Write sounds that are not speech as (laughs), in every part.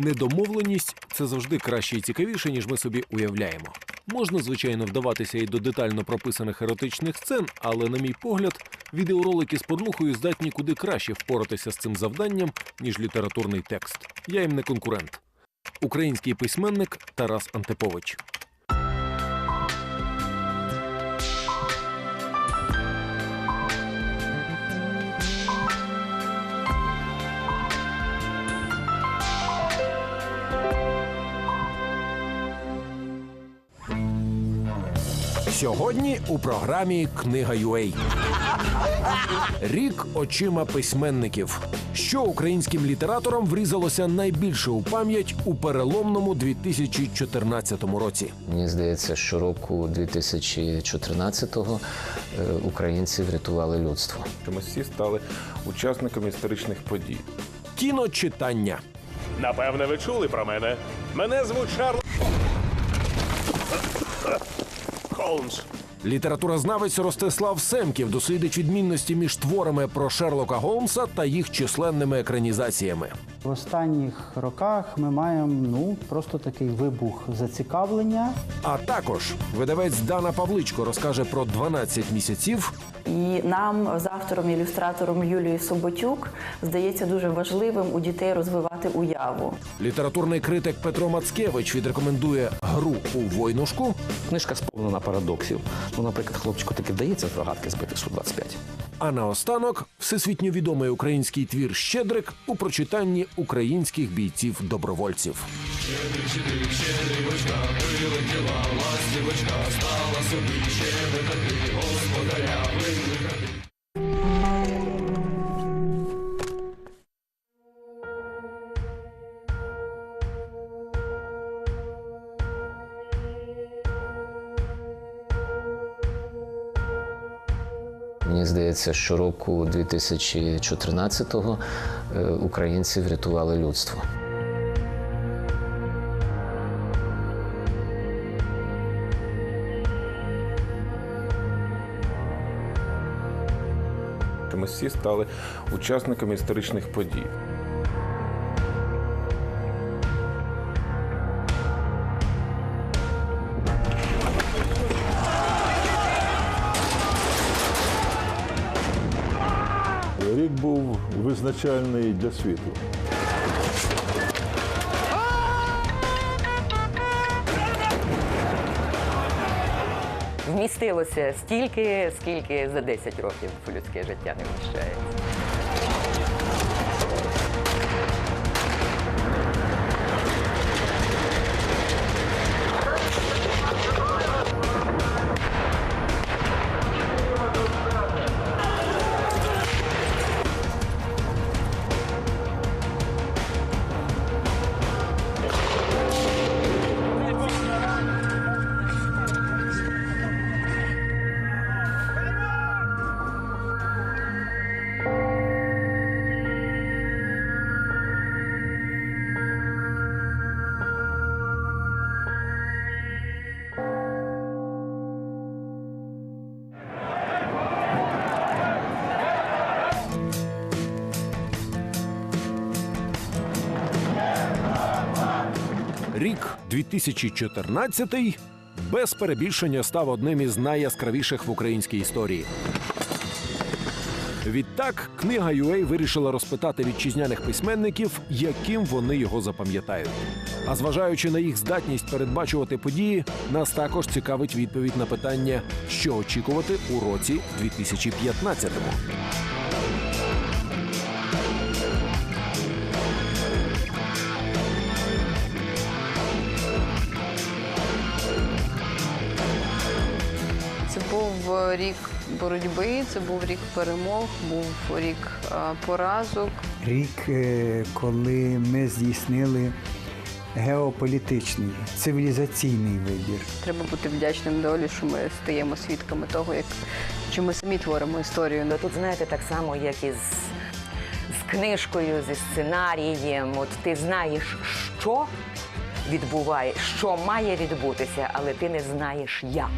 Недомовленість це завжди краще і цікавіше, ніж ми собі уявляємо. Можна, звичайно, вдаватися і до детально прописаних еротичних сцен, але, на мій погляд, відеоролики з порнухою здатні куди краще впоратися з цим завданням, ніж літературний текст. Я їм не конкурент. Український письменник Тарас Антипович. Сьогодні у програмі Книга UA. Рік очима письменників. Що українським літераторам врізалося найбільше у пам'ять у переломному 2014 році. Мені здається, що року 2014-го е, українці врятували людство. що ми всі стали учасниками історичних подій. Кіночитання. Напевне, ви чули про мене. Мене звуть Шарло. Холмс. Літературознавець Ростислав Семків дослідить відмінності між творами про Шерлока Голмса та їх численними екранізаціями. В останніх роках ми маємо ну просто такий вибух зацікавлення. А також видавець Дана Павличко розкаже про 12 місяців І нам з автором ілюстратором Юлією Соботюк здається дуже важливим у дітей розвивати уяву. Літературний критик Петро Мацкевич відрекомендує гру у войнушку. Книжка сповнена парадоксів. Ну, наприклад, хлопчику таки вдається з рогатки збити Су-25. А наостанок всесвітньо відомий український твір Щедрик у прочитанні українських бійців-добровольців. Мені здається, щороку 2014-го е, українці врятували людство. Ми всі стали учасниками історичних подій. Визначальний для світу. вмістилося стільки, скільки за 10 років людське життя не вміщається. 2014 без перебільшення став одним із найяскравіших в українській історії. Відтак, книга UA вирішила розпитати вітчизняних письменників, яким вони його запам'ятають. А зважаючи на їх здатність передбачувати події, нас також цікавить відповідь на питання, що очікувати у році 2015-му. Рік боротьби, це був рік перемог, був рік поразок. Рік, е, коли ми здійснили геополітичний цивілізаційний вибір. Треба бути вдячним долі, що ми стаємо свідками того, як що ми самі творимо історію. Ну тут знаєте, так само, як і з, з книжкою, зі сценарієм. От ти знаєш, що відбуває, що має відбутися, але ти не знаєш як.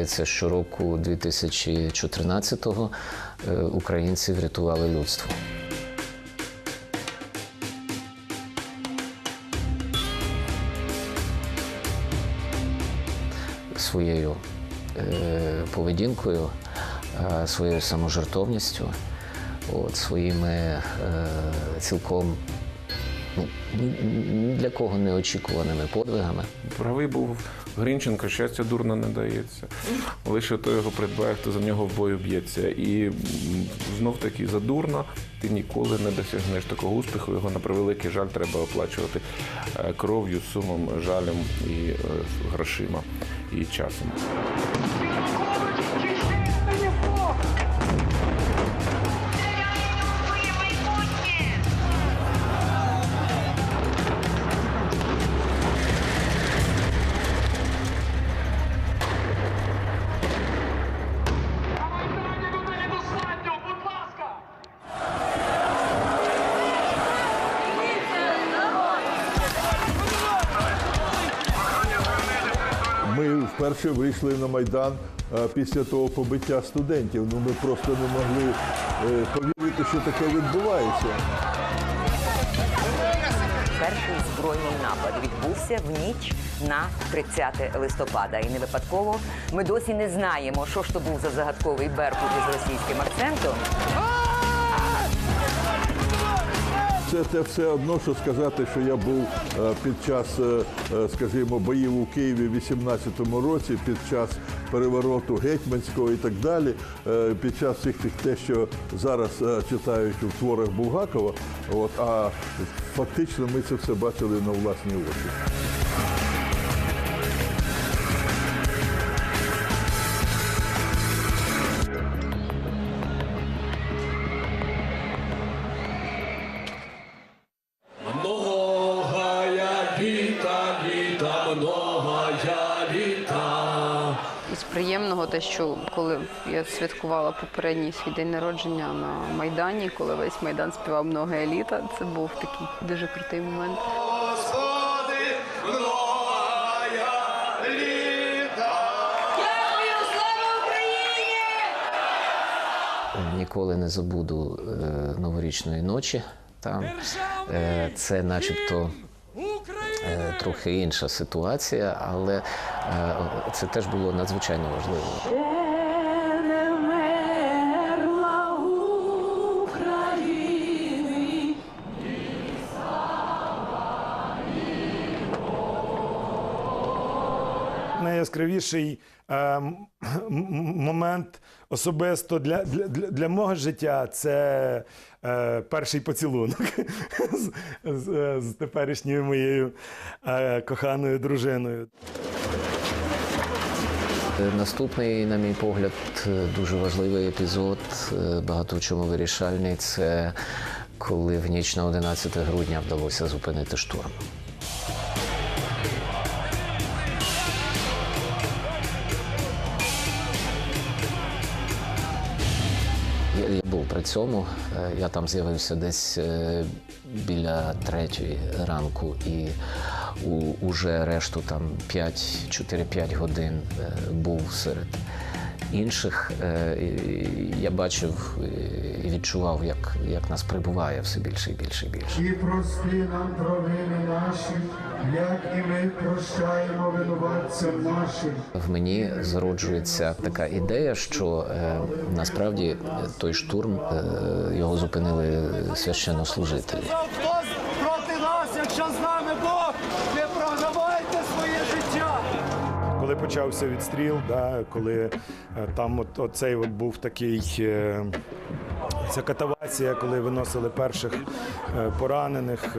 Здається, щороку 2014-го е, українці врятували людство. Своєю е, поведінкою, е, своєю саможертовністю, от, своїми цілком для кого неочікуваними подвигами. Правий був Грінченко, щастя дурно не дається. Лише той його придбає, хто за нього в бою б'ється. І знов таки за дурно ти ніколи не досягнеш такого успіху. Його на превеликий жаль треба оплачувати е, кров'ю, сумом, жалем і е, грошима і часом. Вперше вийшли на Майдан е, після того побиття студентів. Ну ми просто не могли е, повірити, що таке відбувається. Перший збройний напад відбувся в ніч на 30 листопада. І не випадково ми досі не знаємо, що ж то був за загадковий беркут із російським акцентом. Це те все одно, що сказати, що я був е, під час, е, е, скажімо, боїв у Києві в 18-му році, під час перевороту гетьманського і так далі, під час всіх тих те, що зараз читають у творах Булгакова. От, а фактично ми це все бачили на власні очі. Те, що коли я святкувала попередній свій день народження на Майдані, коли весь Майдан співав много еліта, це був такий дуже крутий момент. Ніколи не забуду е, новорічної ночі. Там е, це, начебто, е, трохи інша ситуація, але е, це теж було надзвичайно важливо. Найяскравіший е, момент особисто для, для, для, мого життя це е, перший поцілунок (laughs) з, з, е, з теперішньою моєю е, коханою дружиною. Е, Наступний, на мій погляд, е, дуже важливий епізод, багато в чому вирішальний. Це коли в ніч на 11 грудня вдалося зупинити штурм. При цьому. Е, Я там з'явився десь е, біля третьої ранку, і у, уже решту там 5, 4-5 годин е, був серед інших. Е, Я бачив е, і відчував, як, як нас прибуває все більше і більше і більше. І прости нам провини наші, як і ми прощаємо винуватцям нашим. В мені зароджується така ідея, що е, насправді той штурм е, його зупинили священнослужителі. Почався відстріл, да, коли е, там от, оцей був такий. Е, Ця катавація, коли виносили перших е, поранених.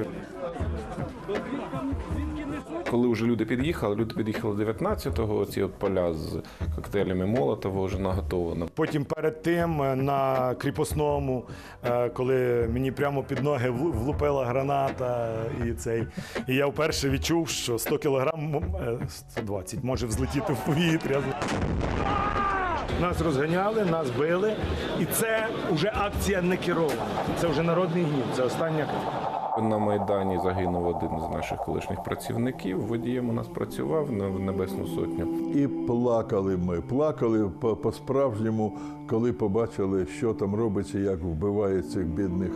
Коли вже люди під'їхали, люди під'їхали 19-го, ці от поля з коктейлями Молотова вже наготовлено. Потім перед тим е, на кріпосному, е, коли мені прямо під ноги влу- влупила граната, і цей. І я вперше відчув, що 100 кілограм, м, е, 120, може взлетіти в повітря. Нас розганяли, нас били, і це вже акція не керована. Це вже народний гнів. Це остання. На Майдані загинув один з наших колишніх працівників. Водієм у нас працював на Небесну Сотню. І плакали ми, плакали по- по-справжньому, коли побачили, що там робиться, як вбивають цих бідних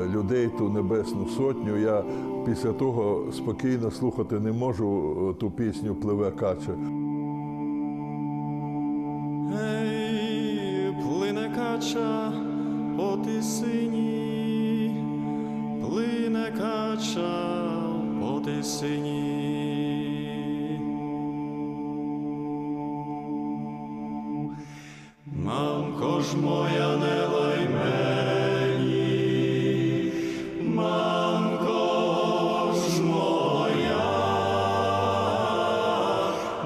е, людей, ту небесну сотню. Я після того спокійно слухати не можу е, ту пісню Пливе кача. Ей, плине кача по тисині, кача по тисині. Мамко ж моя не лай мені, мамко ж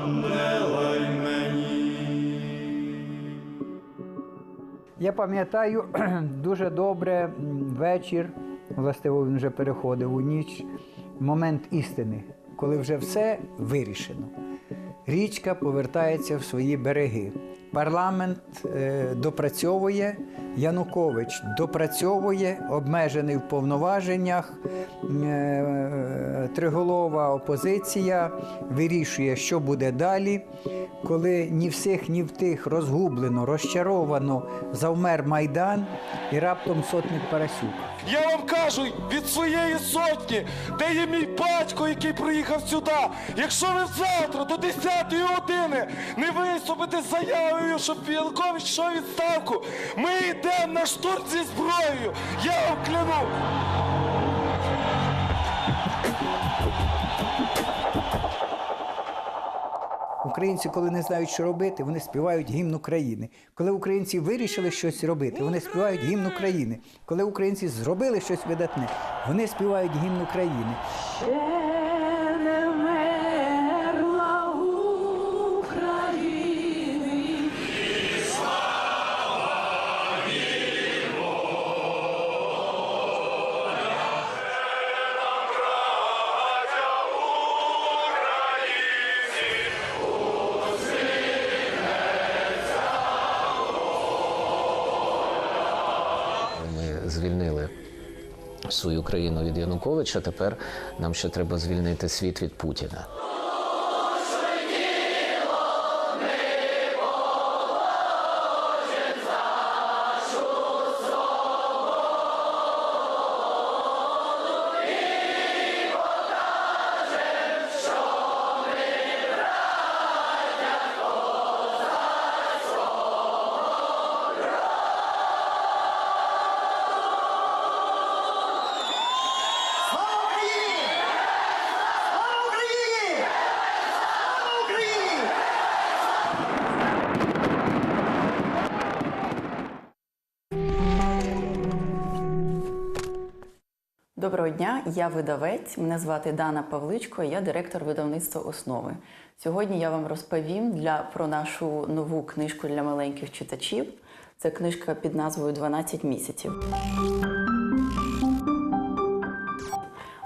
не лай мені. Я пам'ятаю (clears throat) дуже добре вечір, властиво він вже переходив у ніч, момент істини, коли вже все вирішено. Річка повертається в свої береги. Парламент е, допрацьовує, Янукович допрацьовує, обмежений в повноваженнях. Е, Триголова опозиція вирішує, що буде далі. Коли ні всіх, ні в тих розгублено, розчаровано, завмер майдан і раптом сотник Парасюк. Я вам кажу від своєї сотні, де є мій батько, який приїхав сюди. Якщо ви завтра до 10-ї години не виступите з заявою, щоб йшов у відставку, ми йдемо на штурм зі зброєю. Я вам кляну. Українці, коли не знають, що робити, вони співають гімн України. Коли українці вирішили щось робити, вони співають гімн України. Коли українці зробили щось видатне, вони співають гімн України. Звільнили свою країну від Януковича. Тепер нам ще треба звільнити світ від Путіна. Доброго дня, я видавець. Мене звати Дана Павличко, я директор видавництва Основи. Сьогодні я вам розповім для, про нашу нову книжку для маленьких читачів. Це книжка під назвою «12 місяців.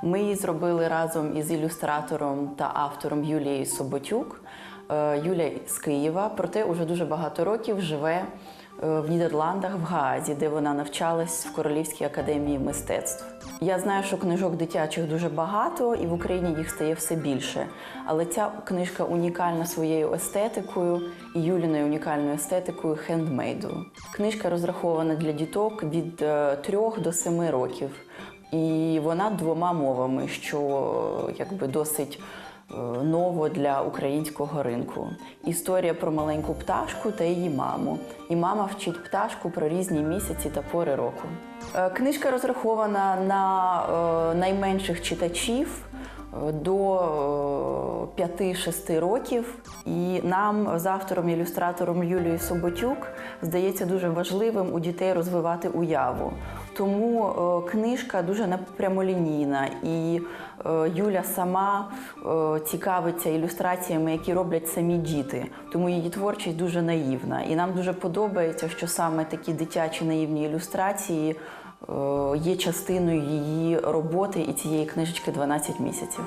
Ми її зробили разом із ілюстратором та автором Юлією Соботюк. Е, Юля з Києва, проте уже дуже багато років живе в Нідерландах, в Гаазі, де вона навчалась в Королівській академії мистецтв. Я знаю, що книжок дитячих дуже багато, і в Україні їх стає все більше. Але ця книжка унікальна своєю естетикою і Юліною унікальною естетикою хендмейду. Книжка розрахована для діток від 3 до 7 років. І вона двома мовами, що е, якби досить е, ново для українського ринку. Історія про маленьку пташку та її маму. І мама вчить пташку про різні місяці та пори року. Е, Книжка розрахована на е, найменших читачів е, до е, 5-6 років. І нам з автором ілюстратором Юлією Соботюк здається дуже важливим у дітей розвивати уяву. Тому е, книжка дуже непрямолінійна, і е, Юля сама е, цікавиться ілюстраціями, які роблять самі діти. Тому її творчість дуже наївна. І нам дуже подобається, що саме такі дитячі наївні ілюстрації е, Е, є частиною її роботи і цієї книжечки «12 місяців.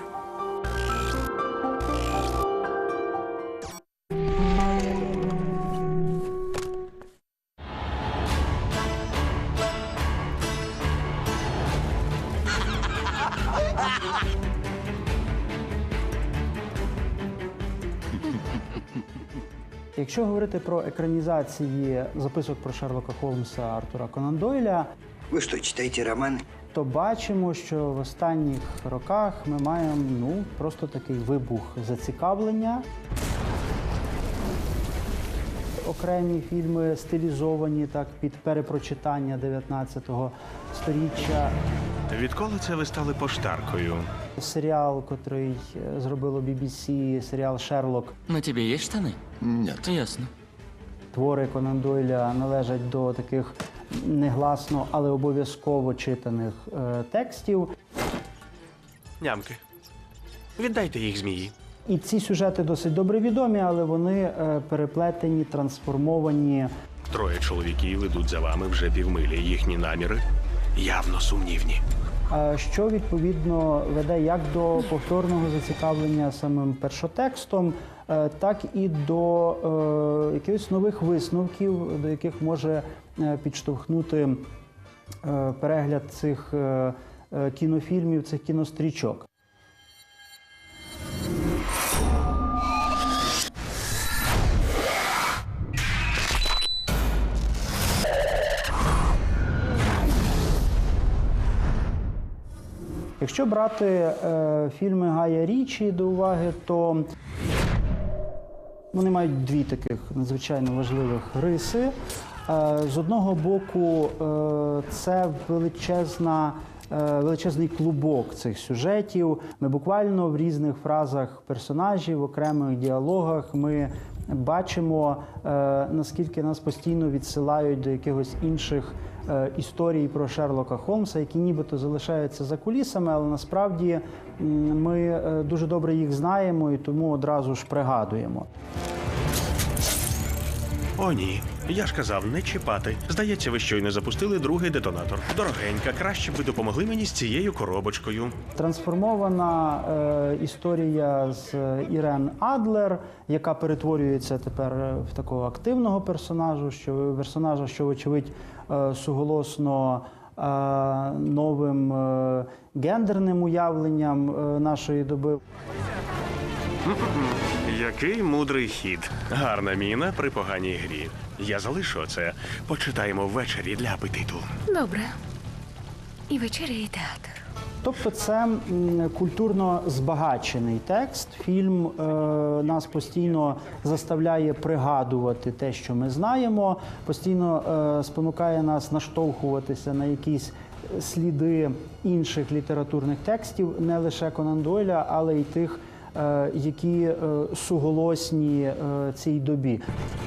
Якщо говорити про екранізації записок про Шерлока Холмса Артура Конан Дойля, ви що, читаєте роман? то бачимо, що в останніх роках ми маємо ну просто такий вибух зацікавлення. Окремі фільми стилізовані так під перепрочитання 19 сторіччя. Відколи це ви стали поштаркою? Серіал, котрий е, зробило BBC, серіал Шерлок. На тебе есть штаны? Нет. Ясно. Твори Конан Дойля належать до таких негласно, але обов'язково читаних е, текстів. Нямки. Віддайте їх змії. І ці сюжети досить добре відомі, але вони е, переплетені, трансформовані. Троє чоловіків ідуть за вами вже півмилі. Їхні наміри явно сумнівні. е, Що відповідно веде як до повторного зацікавлення самим першотекстом, е, так і до е, якихось нових висновків, до яких може підштовхнути е, перегляд цих е, е, кінофільмів, цих кінострічок. Якщо брати е, фільми Гая Річі до уваги, то вони мають дві таких надзвичайно важливих риси. Е, з одного боку, е, це величезна. е, Величезний клубок цих сюжетів. Ми буквально в різних фразах персонажів, в окремих діалогах ми бачимо, наскільки нас постійно відсилають до якихось інших історій про Шерлока Холмса, які нібито залишаються за кулісами, але насправді ми дуже добре їх знаємо і тому одразу ж пригадуємо. О, ні. Я ж казав, не чіпати. Здається, ви щойно запустили другий детонатор. Дорогенька, краще б ви допомогли мені з цією коробочкою. Трансформована е, історія з е, Ірен Адлер, яка перетворюється тепер е, в такого активного персонажу, що персонажа, що вочевидь е, суголосно е, новим гендерним уявленням нашої доби. Який мудрий хід. Гарна міна при поганій грі. Я залишу це. Почитаємо ввечері для апетиту. Добре. І вечеря, і театр. Тобто це м, культурно збагачений текст. Фільм е, нас постійно заставляє пригадувати те, що ми знаємо, постійно е, спонукає нас наштовхуватися на якісь сліди інших літературних текстів, не лише Конан Дойля, але й тих, які е, суголосні е, цій добі.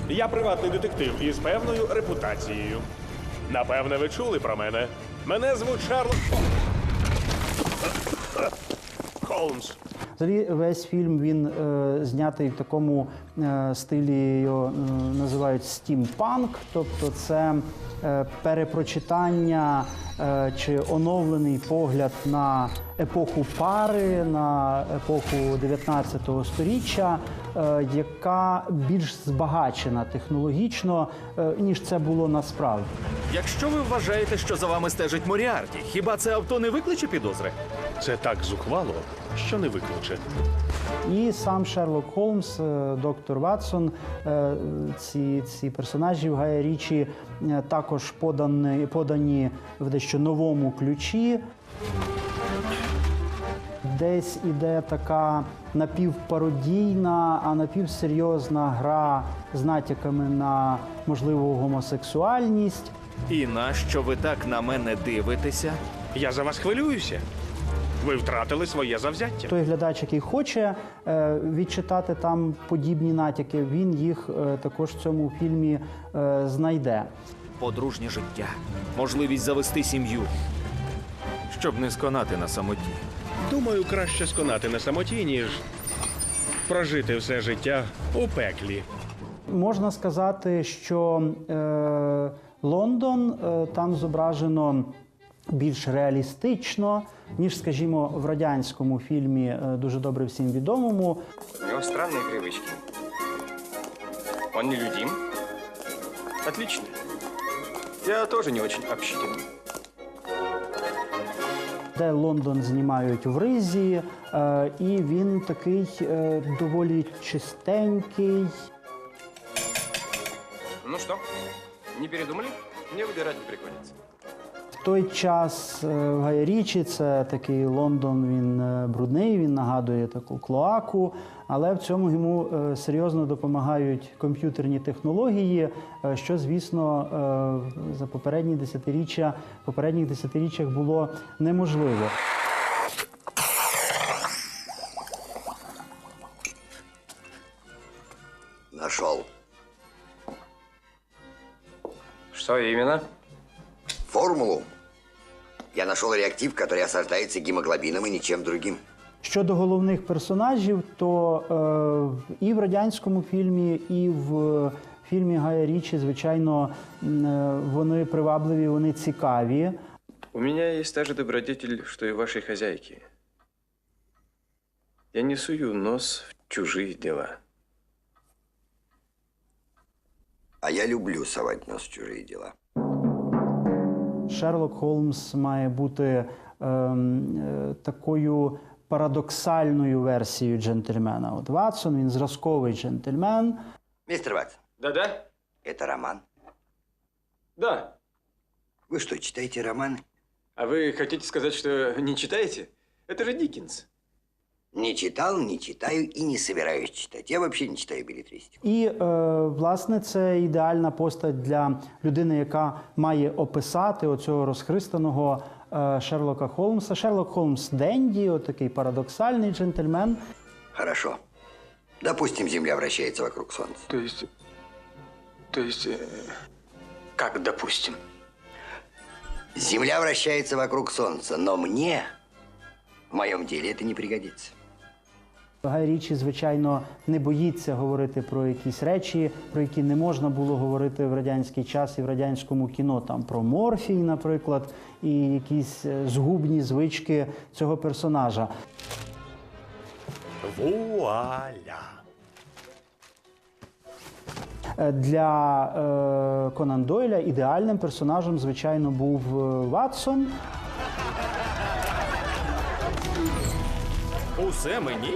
Я приватний детектив із певною репутацією. Напевне, ви чули про мене. Мене звуть Шарлок. Холмс. Взагалі, весь фільм він е, знятий в такому е, стилі, його е, називають стімпанк, тобто це е, перепрочитання е, чи оновлений погляд на епоху пари, на епоху 19 сторіччя, е, яка більш збагачена технологічно, е, ніж це було насправді. Якщо ви вважаєте, що за вами стежить Моріарті, хіба це авто не викличе підозри? Це так зухвало, що не викличе. І сам Шерлок Холмс, е, доктор Ватсон, е, ці, ці персонажі в Гая Річі е, також подані, подані в дещо новому ключі. Десь іде така напівпародійна, а напівсерйозна гра з натяками на можливу гомосексуальність. І нащо ви так на мене дивитеся? Я за вас хвилююся. Ви втратили своє завзяття. Той глядач, який хоче е, відчитати там подібні натяки, він їх е, також в цьому фільмі е, знайде. Подружнє життя, можливість завести сім'ю, щоб не сконати на самоті. Думаю, краще сконати на самоті, ніж прожити все життя у пеклі. Можна сказати, що е, Лондон е, там зображено більш реалістично, ніж, скажімо, в радянському фільмі, е, дуже добре всім відомому. У него странные привычки. Он нелюдим. Отлично. Я тоже не очень общительный. де Лондон знімають в ризі, е, і він такий е, доволі чистенький. Ну что, не передумали? Мне выбирать не приходится. Той час е, в Гая Річі це такий Лондон, він е, брудний, він нагадує таку клоаку, але в цьому йому е, серйозно допомагають комп'ютерні технології, що, звісно, за попередні десятиріччя, в попередніх десятиріччях було неможливо. Нашел. Что именно? Формулу. Я нашел реактив, который осаждается гемоглобином и ничем другим. Щодо головних персонажів, то е, і в радянському фільмі, і в фільмі Гая Річі, звичайно, е, вони привабливі, вони цікаві. У меня есть та же добродетель, что и вашей хозяйки. Я не сую нос в чужие дела. А я люблю совать нос в чужие дела. Шерлок Холмс має бути ем, е, такою парадоксальною версією джентльмена. От Ватсон, він зразковий джентльмен. Мистер Ватсон. Да-да? Это роман. Да. Вы что, читаете романы? А вы хотите сказать, что не читаете? Это же Диккенс. Не читал, не читаю и не собираюсь читать. Я вообще не читаю билетристику. І, е, власне, це ідеальна постать для людини, яка має описати оцього розхристаного е, Шерлока Холмса. Шерлок Холмс Денді, отакий парадоксальний джентльмен. Хорошо. Допустим, Земля вращается вокруг Солнца. То есть... То есть... э, как допустим? Земля вращается вокруг Солнца, но мне в моем деле это не пригодится. Гай Річі, звичайно, не боїться говорити про якісь речі, про які не можна було говорити в радянський час і в радянському кіно. Там про морфій, наприклад, і якісь е, згубні звички цього персонажа. Вуаля! Е, Для е, Конан Дойля ідеальним персонажем, звичайно, був е, Ватсон. Усе мені?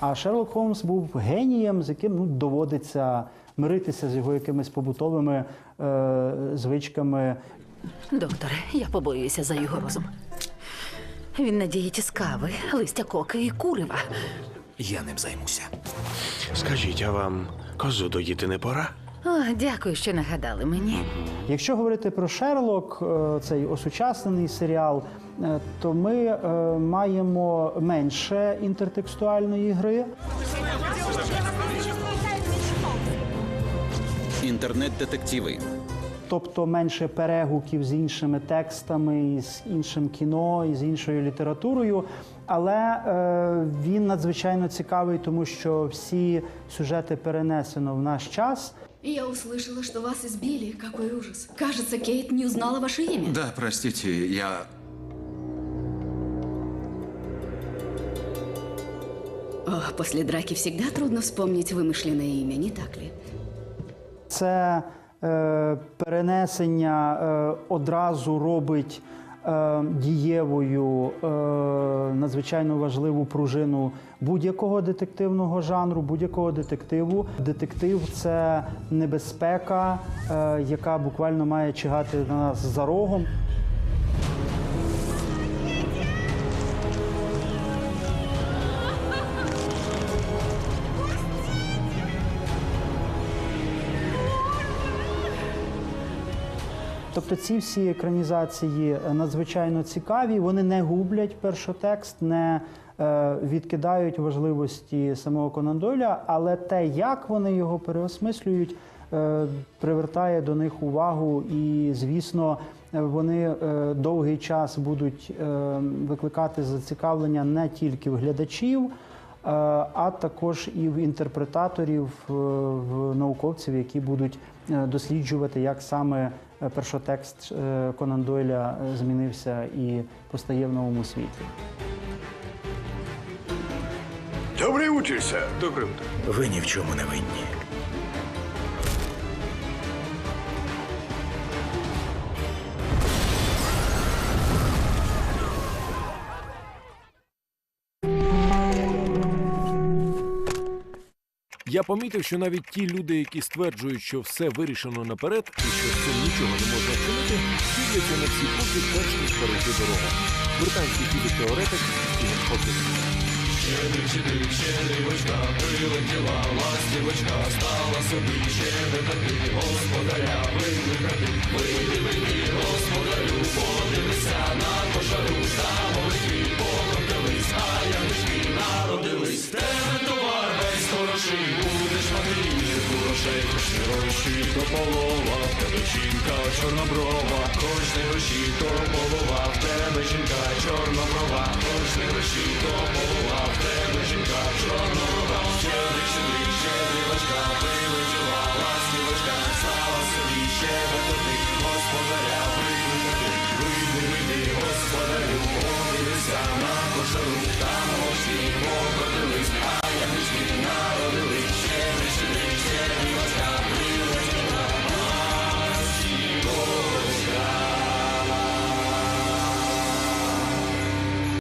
А Шерлок Холмс був генієм, з яким ну, доводиться миритися з його якимись побутовими е, звичками. Докторе, я побоююся за його розум. Він надіє з кави, листя коки і курива. Я ним займуся. Скажіть, а вам козу доїти не пора? О, дякую, що нагадали мені. Якщо говорити про Шерлок, е, цей осучаснений серіал, е, то ми е, маємо менше інтертекстуальної гри. Інтернет-детективи Тобто менше перегуків з іншими текстами, і з іншим кіно, і з іншою літературою. Але е, він надзвичайно цікавий, тому що всі сюжети перенесено в наш час. Я услышала, что вас избили. Какой ужас. Кажется, Кейт не узнала ваше имя. Да, простите, я... О, после драки всегда трудно вспомнить вымышленное имя, не так ли? Це е, перенесення е, одразу робить е, дієвою е, надзвичайно важливу пружину будь-якого детективного жанру, будь-якого детективу. Детектив це небезпека, е, яка буквально має чигати на нас за рогом. Тобто ці всі екранізації е, надзвичайно цікаві, вони не гублять першотекст, не е, відкидають важливості самого Конан Дойля, але те, як вони його переосмислюють, е, привертає до них увагу, і, звісно, вони довгий час будуть викликати зацікавлення не тільки в глядачів. Е, А також і в інтерпретаторів, е, в науковців, які будуть е, досліджувати, як саме першотекст Конан Дойля змінився і постає в новому світі. Добрий утро, сер. Добрий утро. Ви ні в чому не винні. Я помітив, що навіть ті люди, які стверджують, що все вирішено наперед і що з цим нічого не можна вчинити, дивляться на всі кроки, перш ніж перейти дорогу. Британський фізик-теоретик Стівен Хокінг. Щедрівочка, прилетіла ластівочка, стала собі щедрити, господаря викликати. Вийди, вийди, господарю, гроші, то полова, тебе жінка чорноброва, хоч гроші, то полова, в